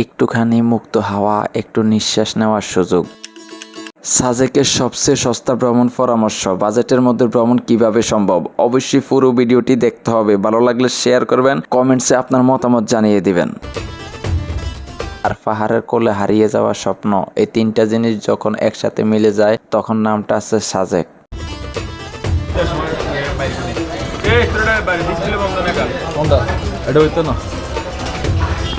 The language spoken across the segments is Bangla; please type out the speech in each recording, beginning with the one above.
একটুখানি মুক্ত হাওয়া একটু নিঃশ্বাস নেওয়ার সুযোগ। সাজেকের সবচেয়ে সস্তা ভ্রমণ পরামর্শ বাজেটের মধ্যে ভ্রমণ কীভাবে সম্ভব? অবশ্যই পুরো ভিডিওটি দেখতে হবে। ভালো লাগলে শেয়ার করবেন কমেন্টসে আপনার মতামত জানিয়ে দিবেন। আর পাহাড়ের কোলে হারিয়ে যাওয়ার স্বপ্ন এই তিনটা জিনিস যখন একসাথে মিলে যায় তখন নামটা আছে সাজেক। এটা হইতো না।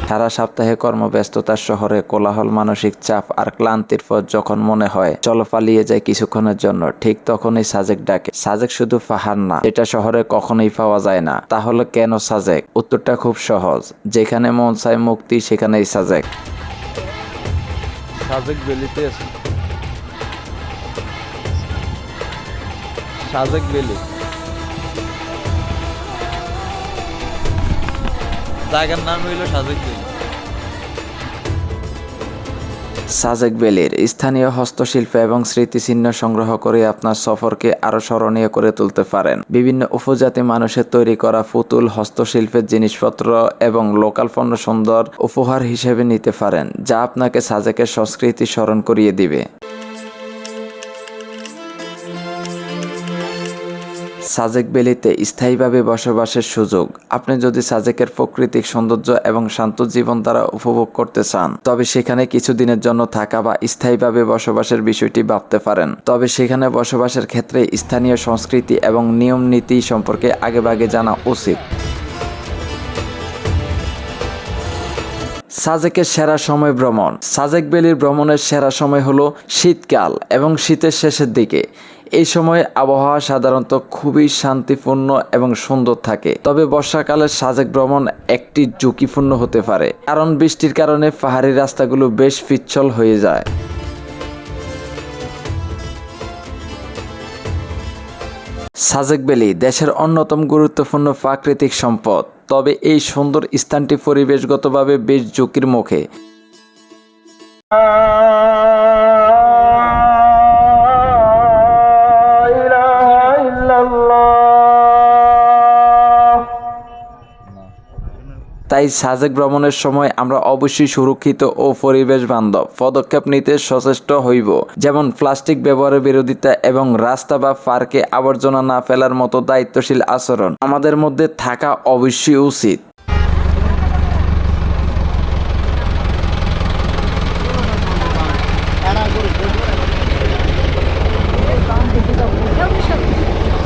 সারা সপ্তাহে কর্মব্যস্ততার শহরে কোলাহল, মানসিক চাপ আর ক্লান্তির পর যখন মনে হয়, চলো পালিয়ে যায় কিছুক্ষণের জন্য, ঠিক তখনই সাজেক ডাকে। সাজেক শুধু পাহাড় না, এটা শহরে কখনোই পাওয়া যায় না। তাহলে কেন সাজেক? উত্তরটা খুব সহজ, যেখানে মন চায় মুক্তি, সেখানেই সাজেক। সাজেক বেলিতে সাজেক বেলি জায়গার নাম হইল সাজেক সাজেক বেলির স্থানীয় হস্তশিল্প এবং স্মৃতিচিহ্ন সংগ্রহ করে আপনার সফরকে আরও স্মরণীয় করে তুলতে পারেন। বিভিন্ন উপজাতি মানুষের তৈরি করা পুতুল, হস্তশিল্পের জিনিসপত্র এবং লোকাল পণ্য সুন্দর উপহার হিসেবে নিতে পারেন, যা আপনাকে সাজেকের সংস্কৃতি স্মরণ করিয়ে দিবে। সাজেক বেলিতে স্থায়ীভাবে বসবাসের সুযোগ। আপনি যদি সাজেকের প্রাকৃতিক সৌন্দর্য এবং শান্ত জীবন দ্বারা উপভোগ করতে চান, তবে সেখানে কিছুদিনের জন্য থাকা বা স্থায়ীভাবে বসবাসের বিষয়টি ভাবতে পারেন। তবে সেখানে বসবাসের ক্ষেত্রে স্থানীয় সংস্কৃতি এবং নিয়ম নীতি সম্পর্কে আগেভাগে জানা উচিত। সাজেকের সেরা সময় ভ্রমণ। সাজেক বেলির ভ্রমণের সেরা সময় হলো শীতকাল এবং শীতের শেষের দিকে। এই সময় আবহাওয়া সাধারণত খুবই শান্তিপূর্ণ এবং সুন্দর থাকে। তবে বর্ষাকালে সাজেক ভ্রমণ একটি ঝুঁকিপূর্ণ হতে পারে, কারণ বৃষ্টির কারণে পাহাড়ি রাস্তাগুলো বেশ পিচ্ছল হয়ে যায়। সাজেক ভ্যালি দেশের অন্যতম গুরুত্বপূর্ণ প্রাকৃতিক সম্পদ, তবে এই সুন্দর স্থানটি পরিবেশগতভাবে বেশ ঝুঁকির মুখে। তাই সাজেক ভ্রমণের সময় আমরা অবশ্যই সুরক্ষিত ও পরিবেশ বান্ধব পদক্ষেপ নিতে সচেষ্ট হইব। যেমন প্লাস্টিক ব্যবহারের বিরোধিতা এবং রাস্তা বা পার্কে আবর্জনা না ফেলার মতো দায়িত্বশীল আচরণ আমাদের মধ্যে থাকা অবশ্যই উচিত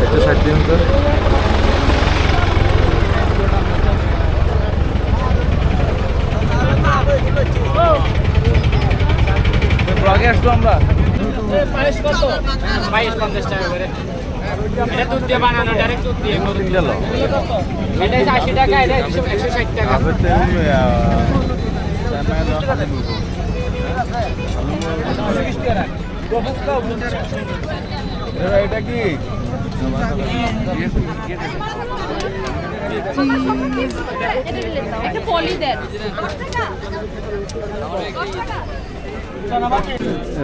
একটু ষাট দিন তো ব্লগে আসলো আমরা। পঞ্চাশ টাকা করে এটা দুধ দিয়ে বানানো ডাইরেক্ট দুধ দিয়ে গরুর গেল এটা আশি টাকা এটা একশো একশো ষাট টাকা। এটা কি একটা পলি দেন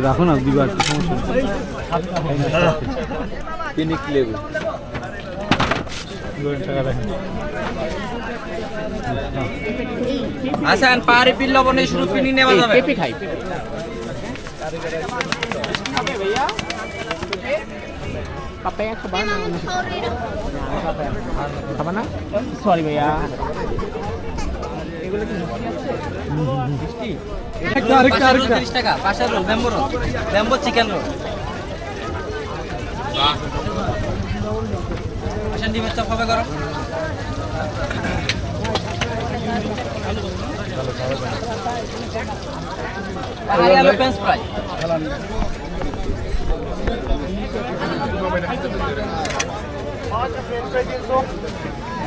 রাখো না পিনিক লেবু। আসান পাহাড়ি পিল লবণে শুরু পিনি নেওয়া যাবে? পেঁপে খাই পাপায়া খাবা না খাবা না? সরি ভাইয়া। এগুলো কি মিষ্টি আছে? মিষ্টি? তিরিশ টাকা পাশের roll bamboo roll. Bamboo chicken roll. আসেন ডিমের চপ হবে গরম? পাহাড়ি আলু ফ্রাই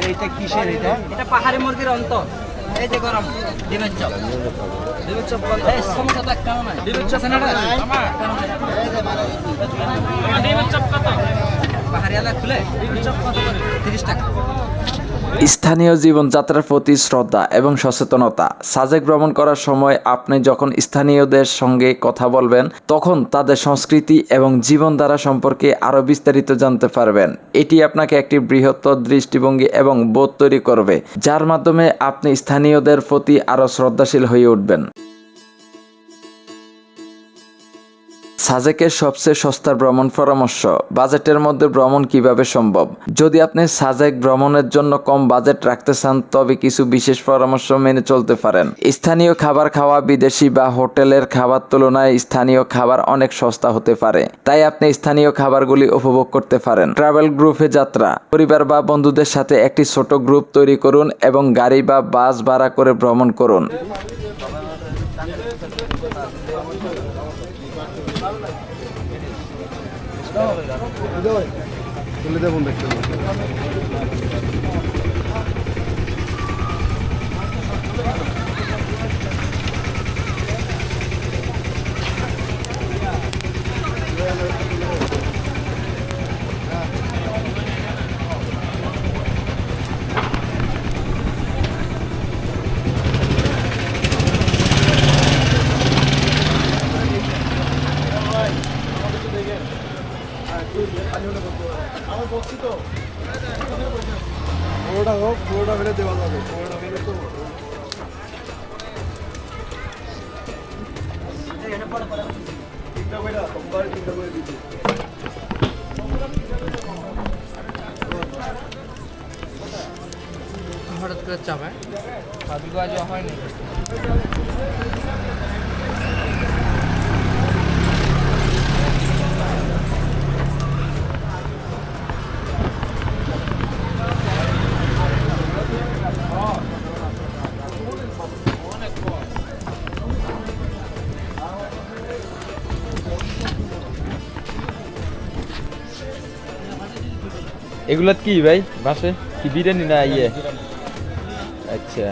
এইটা কিসের এটা? এটা পাহাড়ি মুরগির অন্তর। এই যে গরম, ডিমের চপ। ডিমের চপ এই সমস্যা তো একটাও নাই ডিমের চপ না ডিমের চপ কত? পাহাড়ি এলাকা খুলে ডিমের চপ কত করে? তিরিশ টাকা। স্থানীয় জীবনযাত্রার প্রতি শ্রদ্ধা এবং সচেতনতা। সাজেক ভ্রমণ করার সময় আপনি যখন স্থানীয়দের সঙ্গে কথা বলবেন, তখন তাদের সংস্কৃতি এবং জীবনধারা সম্পর্কে আরও বিস্তারিত জানতে পারবেন। এটি আপনাকে একটি বৃহত্তর দৃষ্টিভঙ্গি এবং বোধ তৈরি করবে, যার মাধ্যমে আপনি স্থানীয়দের প্রতি আরও শ্রদ্ধাশীল হয়ে উঠবেন। সাজেকের সবচেয়ে সস্তার ভ্রমণ পরামর্শ, বাজেটের মধ্যে ভ্রমণ কীভাবে সম্ভব? যদি আপনি সাজেক ভ্রমণের জন্য কম বাজেট রাখতে চান, তবে কিছু বিশেষ পরামর্শ মেনে চলতে পারেন। স্থানীয় খাবার খাওয়া বিদেশি বা হোটেলের খাবার তুলনায় স্থানীয় খাবার অনেক সস্তা হতে পারে। তাই আপনি স্থানীয় খাবারগুলি উপভোগ করতে পারেন। ট্রাভেল গ্রুপে যাত্রা, পরিবার বা বন্ধুদের সাথে একটি ছোট গ্রুপ তৈরি করুন এবং গাড়ি বা বাস ভাড়া করে ভ্রমণ করুন। তুলে দেবো। দেখতে পুরোটা হোক, পুরোটা ফেলে দেওয়া যাবে। পুরোটা ফেলে তো হঠাৎ করে চাপায় ভাবিকে আজ হয়নি। এগুলো কি ভাই? বাসে? কি বিরিয়ানি না ইয়ে? আচ্ছা।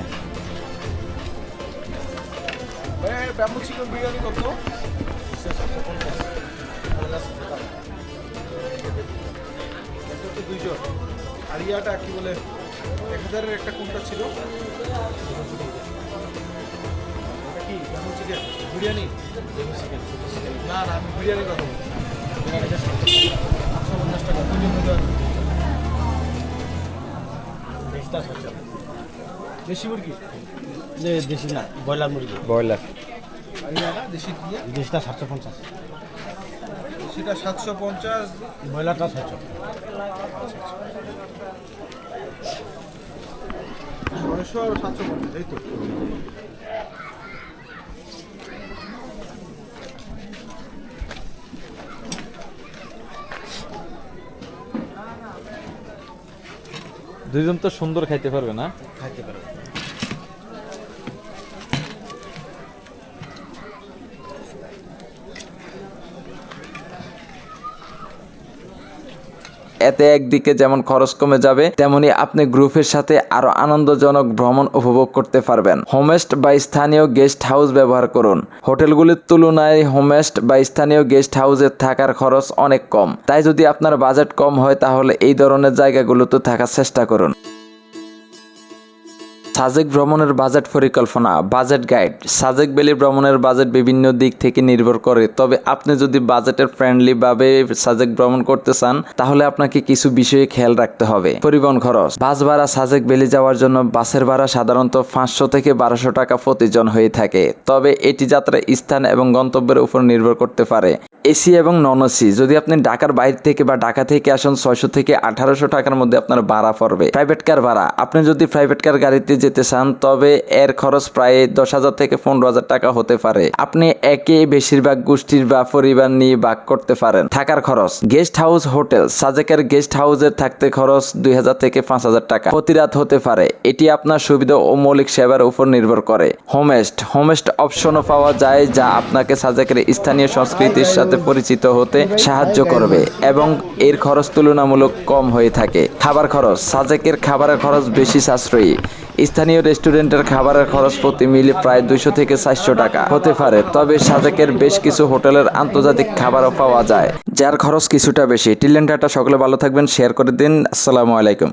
বিরিয়ানি কি বিরিয়ানি না না আমি বিরিয়ানির কথা বলছি দেশি মুরগি? দেশি না ব্রয়লার মুরগি। ব্রয়লার। দেশিটা সাতশো পঞ্চাশ। সেটা সাতশো পঞ্চাশ। ব্রয়লারটা সাতশো ছয়শো আর সাতশো পঞ্চাশ এই তো। দুইজন তো সুন্দর খাইতে পারবে না? খাইতে পারবে। এতে একদিকে যেমন খরচ কমে যাবে, তেমনি আপনি গ্রুপের সাথে আরও আনন্দজনক ভ্রমণ উপভোগ করতে পারবেন। হোমেস্ট বা স্থানীয় গেস্ট হাউস ব্যবহার করুন। হোটেলগুলির তুলনায় হোমেস্ট বা স্থানীয় গেস্ট হাউসে থাকার খরচ অনেক কম। তাই যদি আপনার বাজেট কম হয়, তাহলে এই ধরনের জায়গাগুলোতে থাকার চেষ্টা করুন। সাজেক ভ্রমণের বাজেট পরিকল্পনা, বাজেট গাইড। সাজেক ভ্যালি ভ্রমণের বাজেট বিভিন্ন দিক থেকে নির্ভর করে। তবে আপনি যদি বাজেটের ফ্রেন্ডলি ভাবে সাজেক ভ্রমণ করতে চান, তাহলে আপনাকে কিছু বিষয়ে খেয়াল রাখতে হবে। পরিবহন খরচ। বাস ভাড়া সাজেক ভ্যালি যাওয়ার জন্য বাসের ভাড়া সাধারণত পাঁচশো থেকে বারোশো টাকা প্রতিজন হয়ে থাকে। তবে এটি যাত্রার স্থান এবং গন্তব্যের উপর নির্ভর করতে পারে। এসি এবং নন এসি। যদি আপনি ঢাকার বাইরে থেকে বা ঢাকা থেকে আসেন, ছয়শো থেকে আঠারোশো টাকার মধ্যে আপনার ভাড়া পড়বে। প্রাইভেট কার ভাড়া? আপনি যদি প্রাইভেট কার গাড়িতে যেতে চান, তবে এর খরচ প্রায় দশ হাজার থেকে পনেরো হাজার টাকা হতে পারে। আপনি একে বেশিরভাগ গোষ্ঠীর বা পরিবার নিয়ে ভাগ করতে পারেন। থাকার খরচ। Guest house hotel. সাজেকের গেস্ট হাউসের থাকতে খরচ দুই হাজার থেকে পাঁচ হাজার টাকা। প্রতি রাত হতে পারে। এটি আপনার সুবিধা ও মৌলিক সেবার উপর নির্ভর করে। হোমেস্ট। হোমেস্ট অপশনও পাওয়া যায়, যা আপনাকে সাজেকের স্থানীয় সংস্কৃতির সাথে পরিচিত হতে সাহায্য করবে এবং এর খরচ তুলনামূলক কম হয়ে থাকে। খাবার খরচ, সাজেকের খাবারের খরচ বেশি সাশ্রয়ী। স্থানীয় রেস্টুরেন্টের খাবারের খরচ প্রতি মিলে প্রায় দুইশো থেকে চারশো টাকা হতে পারে, তবে সাজেকের বেশ কিছু হোটেলের আন্তর্জাতিক খাবারও পাওয়া যায়, যার খরচ কিছুটা বেশি। টিলেন সকলে ভালো থাকবেন, শেয়ার করে দিন। আসসালামু আলাইকুম।